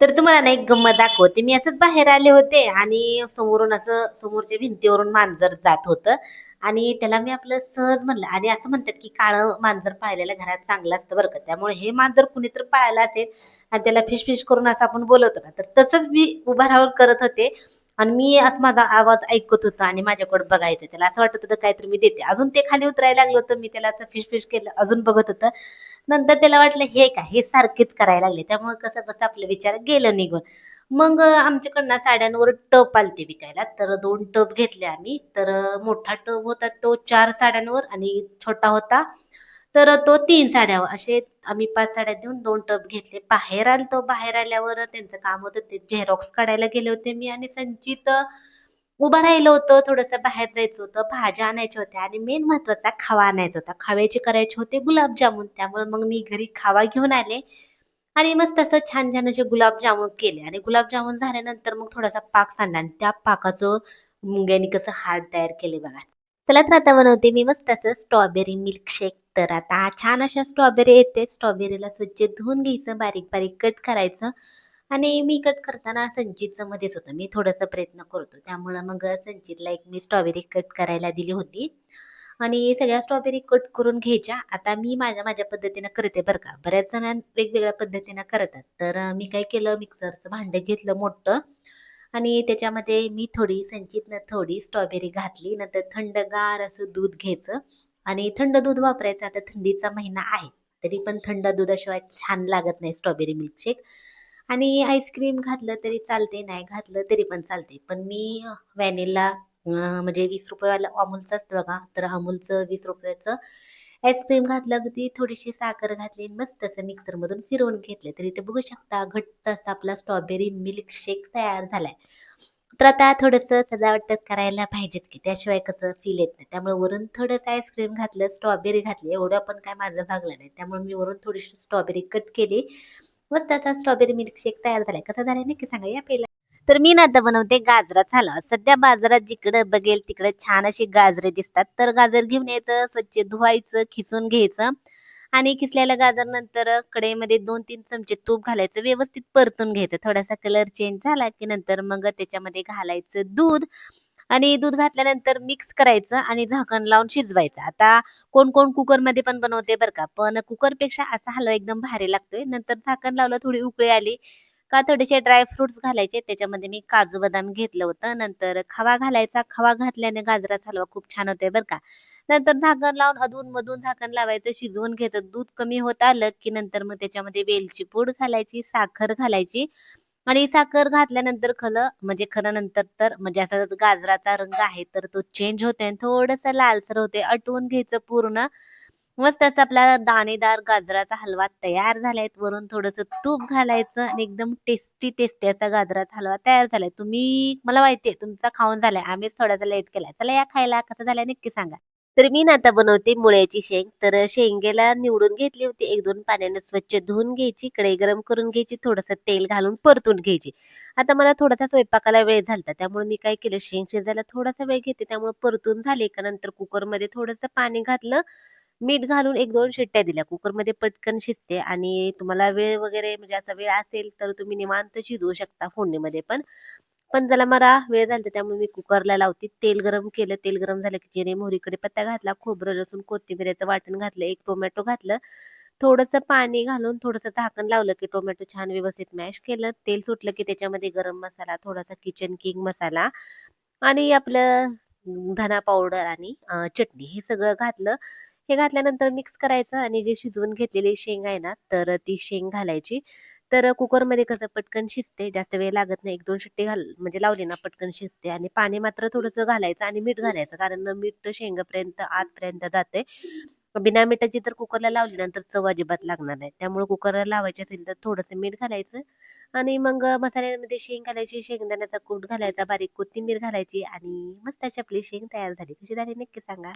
तर तुम्हाला ना एक गंमत दाखवते. मी असंच बाहेर आले होते आणि समोरून असं समोरच्या भिंतीवरून मांजर जात होतं. आणि त्याला मी आपलं सहज म्हणलं. आणि असं म्हणतात की काळं मांजर पाळलेलं घरात चांगलं असतं बरं का. त्यामुळे हे मांजर कुणी तर पाळलं असेल आणि त्याला फिश फिश करून असं आपण बोलवतो ना. तर तसंच मी उभा राहून करत होते. आणि मी असं माझा आवाज ऐकत होता आणि माझ्याकडे बघायचं. त्याला असं वाटत होतं काहीतरी मी देते. अजून ते खाली उतरायला लागलं होतं. मी त्याला असं फिश फिश केलं. अजून बघत होतं. नंतर त्याला वाटलं हे काय हे सारखेच करायला लागले. त्यामुळे कसं बस आपलं विचार गेलं निघून. मग आमच्याकडनं साड्यांवर टप आलते विकायला. तर दोन टप घेतले आम्ही. तर मोठा टप होता तो चार साड्यांवर आणि छोटा होता. तर तो तीन साड्या असे आम्ही पाच साड्या देऊन दोन टप घेतले. बाहेर आलतो बाहेर आल्यावर त्यांचं काम होतं. ते झेरॉक्स काढायला गेले होते मी आणि संचित उभं राहिलं होतं थोडंसं बाहेर जायचं होतं भाज्या आणायच्या होत्या आणि मेन महत्त्वाचा खावा आणायचा होता. खाव्याचे करायचे होते गुलाबजामुन. त्यामुळे मग मी घरी खावा घेऊन आले आणि मस्त असं छान छान असे गुलाबजामुन केले. आणि गुलाबजामुन झाल्यानंतर मग थोडासा पाक सांडला आणि त्या पाकाचं मुंग्यानी कसं हार्ड तयार केले बघा. चला तर आता बनवते मी मस्त असं स्ट्रॉबेरी मिल्कशेक तर आता छान अशा स्ट्रॉबेरी येते. स्ट्रॉबेरीला स्वच्छ धुवून घ्यायचं बारीक बारीक कट करायचं. आणि मी कट करताना संचितचं मध्येच होतं. मी थोडासा प्रयत्न करतो. त्यामुळं मग संचितला एक मी स्ट्रॉबेरी कट करायला दिली होती. आणि सगळ्या स्ट्रॉबेरी कट करून घ्यायच्या. आता मी माझ्या माझ्या पद्धतीनं करते बरं का. बऱ्याच जण वेगवेगळ्या पद्धतीनं करतात. तर मी काय केलं? मिक्सरचं भांडं घेतलं मोठं. आणि त्याच्यामध्ये मी थोडी संचितनं थोडी स्ट्रॉबेरी घातली. नंतर थंडगार असं दूध घ्यायचं. आणि थंड दूध वापरायचं. आता थंडीचा महिना आहे. तरी पण थंड दुधाशिवाय छान लागत नाही स्ट्रॉबेरी मिल्कशेक आणि आईस्क्रीम घातलं तरी चालते नाही घातलं तरी पण चालते पण मी व्हॅनिला म्हणजे वीस रुपयाला अमूलचं असतं बघा तर अमूलचं वीस रुपयाचं आईस्क्रीम घातलं अगदी थोडीशी साखर घातली आणि मस्त असं मिक्सर मधून फिरवून घेतले. तरी ते बघू शकता घट्ट असा आपला स्ट्रॉबेरी मिल्कशेक तयार झालाय. तर आता थोडंसं सजावट करायला पाहिजेत की त्याशिवाय कसं फील येत नाही. त्यामुळे वरून थोडंसं आईस्क्रीम घातलं स्ट्रॉबेरी घातली एवढं पण काय माझं भागलं नाही. त्यामुळे मी वरून थोडीशी स्ट्रॉबेरी कट केली. मस्त असा स्ट्रॉबेरी मिल्कशेक तयार झालाय. कसा झालाय नक्की सांगा या पहिला. तर मी ना आता बनवते गाजराचा हलवा सध्या बाजारात जिकडे बघेल तिकडे छान अशी गाजरे दिसतात. तर गाजर घेऊन यायचं स्वच्छ धुवायचं खिसून घ्यायचं. आणि किसलेल्या गाजर नंतर कडेमध्ये दोन तीन चमचे तूप घालायचं. व्यवस्थित परतून घ्यायचं. थोडासा कलर चेंज झाला की नंतर मग त्याच्यामध्ये घालायचं दूध. आणि दूध घातल्यानंतर मिक्स करायचं आणि झाकण लावून शिजवायचं. आता कोण कोण कुकरमध्ये पण बनवते बरं का पण कुकरपेक्षा असा हलवा एकदम भारी लागतोय. नंतर झाकण लावलं थोडी उकळी आली का थोडेसे ड्राय फ्रुट्स घालायचे. त्याच्यामध्ये मी काजू बदाम घेतलं होतं. नंतर खवा घालायचा. खवा घातल्याने गाजराचा हलवा खूप छान होते बरं का. नंतर झाकण लावून अधून मधून झाकण लावायचं. शिजवून घ्यायचं. दूध कमी होत आलं की नंतर मग त्याच्यामध्ये वेलची पूड घालायची साखर घालायची. आणि साखर घातल्यानंतर खलं म्हणजे खरं नंतर तर म्हणजे असा गाजराचा रंग आहे तर तो चेंज होतोय आणि थोडंसं लालसर होते आटवून घ्यायचं पूर्ण. मस्त असा आपला दाणेदार गाजराचा हलवा तयार झालाय. वरून थोडंसं तूप घालायचं आणि एकदम टेस्टी टेस्टी असा गाजराचा हलवा तयार झालाय. तुम्ही मला माहितीये तुमचा खाऊन झालाय. आम्हीच थोडासा लेट केलाय. चला या खायला कसा झालाय नक्की सांगा. तर मी ना आता बनवते मुळ्याची शेंग. तर शेंगेला निवडून घेतली होती एक दोन पाण्याने स्वच्छ धुवून घ्यायची कढई गरम करून घ्यायची थोडंसं तेल घालून परतून घ्यायची. आता मला थोडासा स्वयंपाकाला वेळ झालता त्यामुळे मी काय केलं शेंग शिजायला थोडासा वेळ घेते त्यामुळे परतून झाले. का नंतर कुकरमध्ये थोडंसं पाणी घातलं मीठ घालून एक दोन शिट्ट्या दिल्या. कुकरमध्ये पटकन शिजते आणि तुम्हाला वेळ वगैरे म्हणजे असा वेळ असेल तर तुम्ही निवांत शिजवू शकता फोडणीमध्ये पण. पण जरा मला वेळ झाला त्यामुळे मी कुकरला लावते. तेल गरम केलं तेल गरम झालं की जिरे मोहरीकडे पत्ता घातला खोबरं लसूण कोथिंबीरचं वाटण घातलं एक टोमॅटो घातलं. थोडंसं पाणी घालून थोडंसं झाकण लावलं की टोमॅटो छान व्यवस्थित मॅश केलं. तेल सुटलं की त्याच्यामध्ये गरम मसाला थोडासा किचन किंग मसाला आणि आपलं धना पावडर आणि चटणी हे सगळं घातलं. हे घातल्यानंतर मिक्स करायचं आणि जे शिजवून घेतलेली शेंग आहे ना तर ती शेंग घालायची. तर कुकरमध्ये कसं पटकन शिजते जास्त वेळ लागत नाही. एक दोन शिट्टी घाल म्हणजे लावली ना पटकन शिजते. आणि पाणी मात्र थोडंसं घालायचं आणि मीठ घालायचं कारण मीठ तर शेंगापर्यंत आतपर्यंत जाते बिना मिठाची जर कुकरला लावली नंतर चव अजिबात लागणार नाही. त्यामुळे कुकरला लावायची असेल तर थोडंसं मीठ घालायचं. आणि मग मसाल्यामध्ये शेंग घालायची. शेंगदाण्याचा कूट घालायचा बारीक कोथिंबीर घालायची आणि मस्त अशी आपली शेंग तयार झाली. कशी झाली? नक्की सांगा.